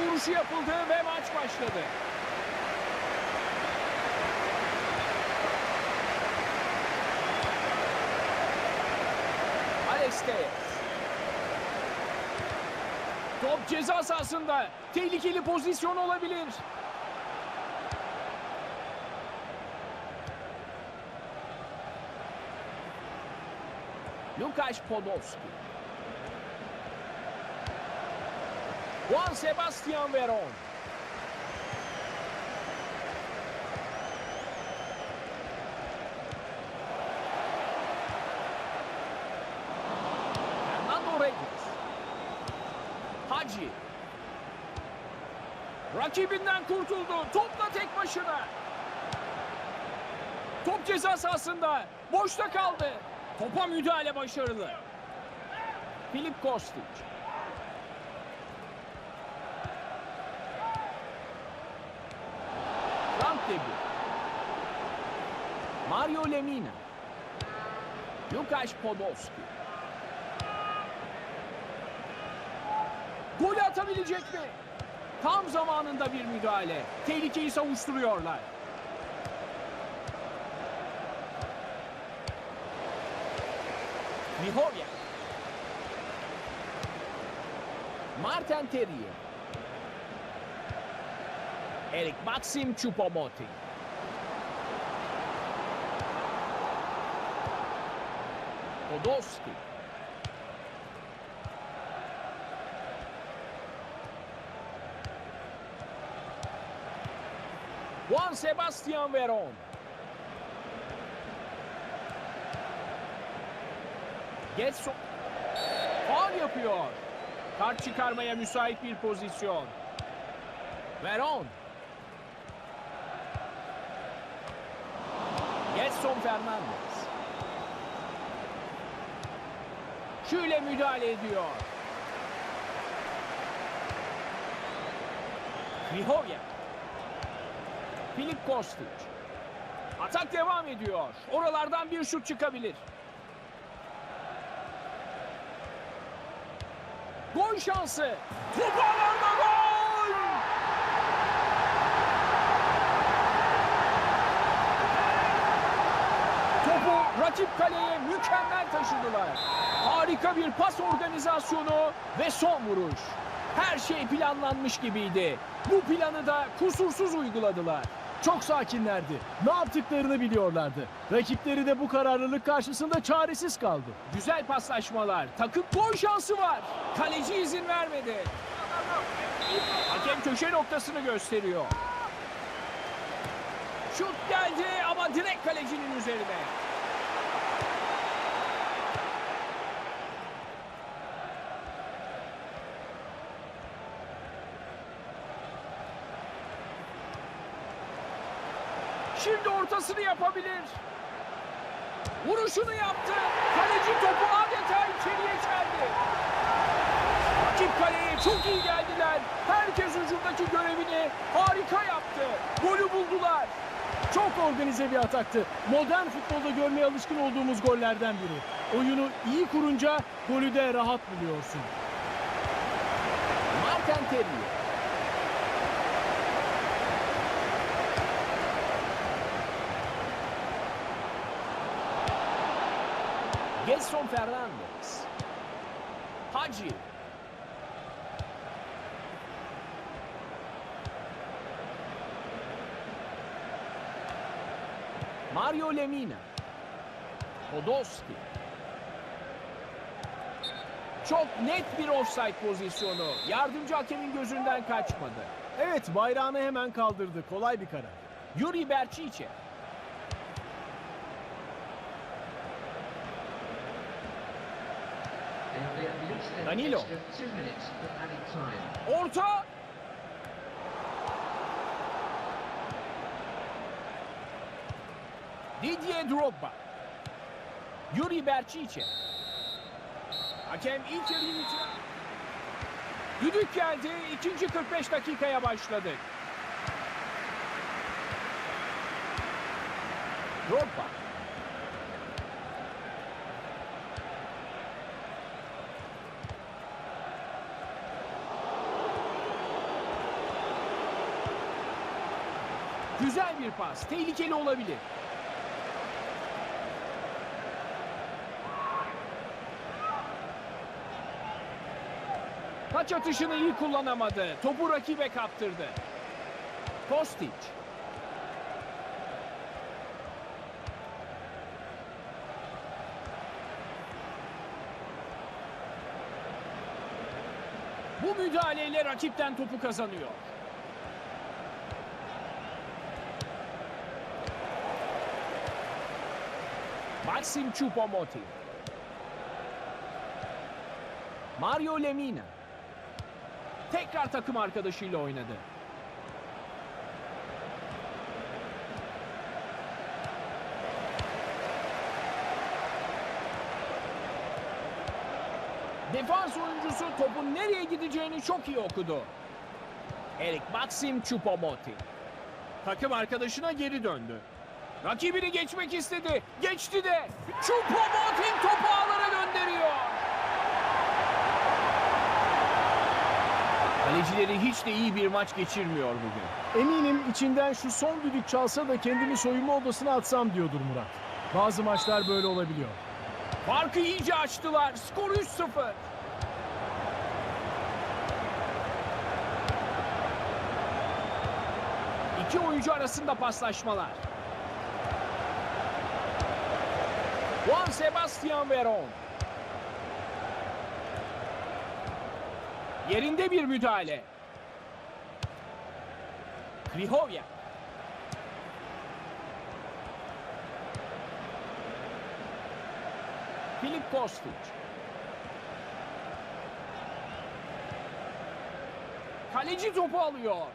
vuruşu yapıldı ve maç başladı. Alex Telles. Top ceza sahasında. Tehlikeli pozisyon olabilir. Lukasz Podolski. Juan Sebastian Veron. Fernando Reyes. Hacı. Rakibinden kurtuldu. Topla tek başına. Top ceza sahasında. Boşta kaldı. Topa müdahale başarılı. Filip Kostic. Mario Lemina. Lukasz Podolski. Golü atabilecek mi? Tam zamanında bir müdahale. Tehlikeyi savuşturuyorlar. Mihovya. Martin Terrier. Eric Maxim Choupo-Moting. Podolski. Juan Sebastian Veron. Getson. Faul yapıyor. Kart çıkarmaya müsait bir pozisyon. Veron. Getson Fernandez. Şöyle müdahale ediyor. Mihovya. Filip Kostic. Atak devam ediyor. Oralardan bir şut çıkabilir. Gol şansı. Top ağlarda gol! Topu rakip kaleye mükemmel taşıdılar. Harika bir pas organizasyonu ve son vuruş. Her şey planlanmış gibiydi. Bu planı da kusursuz uyguladılar. Çok sakinlerdi. Ne yaptıklarını biliyorlardı. Rakipleri de bu kararlılık karşısında çaresiz kaldı. Güzel paslaşmalar. Takım gol şansı var. Kaleci izin vermedi. Hakem köşe noktasını gösteriyor. Şut geldi ama direkt kalecinin üzerine. Şimdi ortasını yapabilir. Vuruşunu yaptı. Kaleci topu adeta içeriye çeldi. Rakip kaleye çok iyi geldiler. Herkes ucundaki görevini harika yaptı. Golü buldular. Çok organize bir ataktı. Modern futbolda görmeye alışkın olduğumuz gollerden biri. Oyunu iyi kurunca golü de rahat buluyorsun. Martin Terrier. Gelson Fernandez. Hacı. Mario Lemina. Podolski. Çok net bir offside pozisyonu. Yardımcı hakemin gözünden kaçmadı. Evet bayrağını hemen kaldırdı. Kolay bir karar. Yuri Berçiçe. Danilo. Orta. Didier Drogba. Yuri Berçiçe. Hakem ilk yarıyı bitir. Düdük geldi. İkinci 45 dakikaya başladık. Drogba. Güzel bir pas. Tehlikeli olabilir. Taç atışını iyi kullanamadı. Topu rakibe kaptırdı. Kostic. Bu müdahaleyle rakipten topu kazanıyor. Maxim Choupo-Moting. Mario Lemina. Tekrar takım arkadaşıyla oynadı. Defans oyuncusu topun nereye gideceğini çok iyi okudu. Erik Maxim Choupo-Moting. Takım arkadaşına geri döndü. Rakibini geçmek istedi. Geçti de. Choupo-Moting topu ağlara gönderiyor. Kalecileri hiç de iyi bir maç geçirmiyor bugün. Eminim içinden şu son düdük çalsa da kendimi soyunma odasına atsam diyordur Murat. Bazı maçlar böyle olabiliyor. Farkı iyice açtılar. Skor 3-0. İki oyuncu arasında paslaşmalar. Juan Sebastian Veron. Yerinde bir müdahale. Krihovya. Filip Kostic. Kaleci topu alıyor.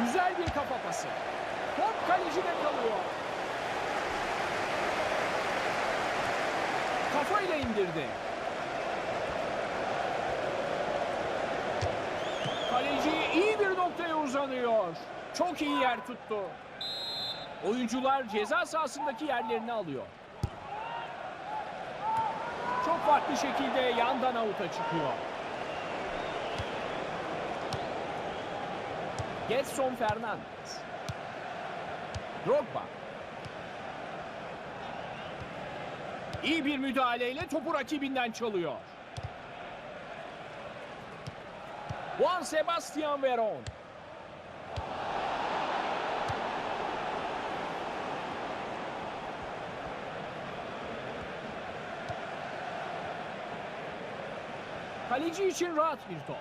Güzel bir kafa pası. Top kalecide kalıyor. Kafayla indirdi. Kaleci iyi bir noktaya uzanıyor. Çok iyi yer tuttu. Oyuncular ceza sahasındaki yerlerini alıyor. Çok farklı şekilde yandan avuta çıkıyor. Getson Fernandes. Drogba. İyi bir müdahaleyle topu rakibinden çalıyor. Juan Sebastian Veron. Kaleci için rahat bir top.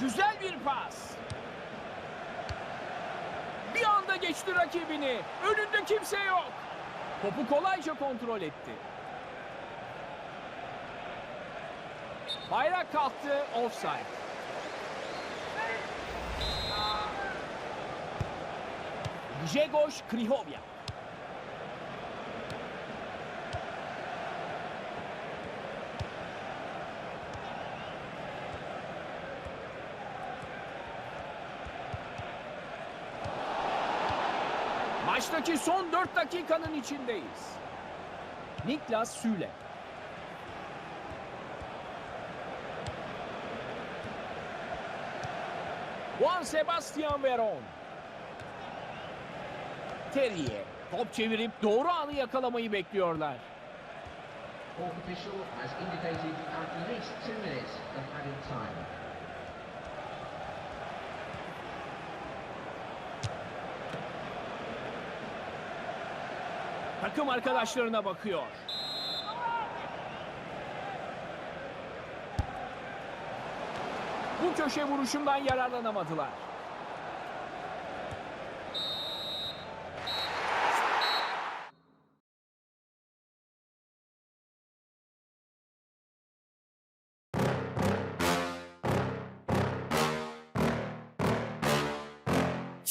Güzel bir pas. Bir anda geçti rakibini. Önünde kimse yok. Topu kolayca kontrol etti. Bayrak kalktı. Offside. Grzegorz Krychowiak. Maçtaki son 4 dakikanın içindeyiz. Niklas Süle. Juan Sebastian Veron. Terrier. Top çevirip doğru anı yakalamayı bekliyorlar. Official has indicated at least two minutes of added time. Takım arkadaşlarına bakıyor. Bu köşe vuruşundan yararlanamadılar.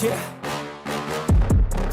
Yeah.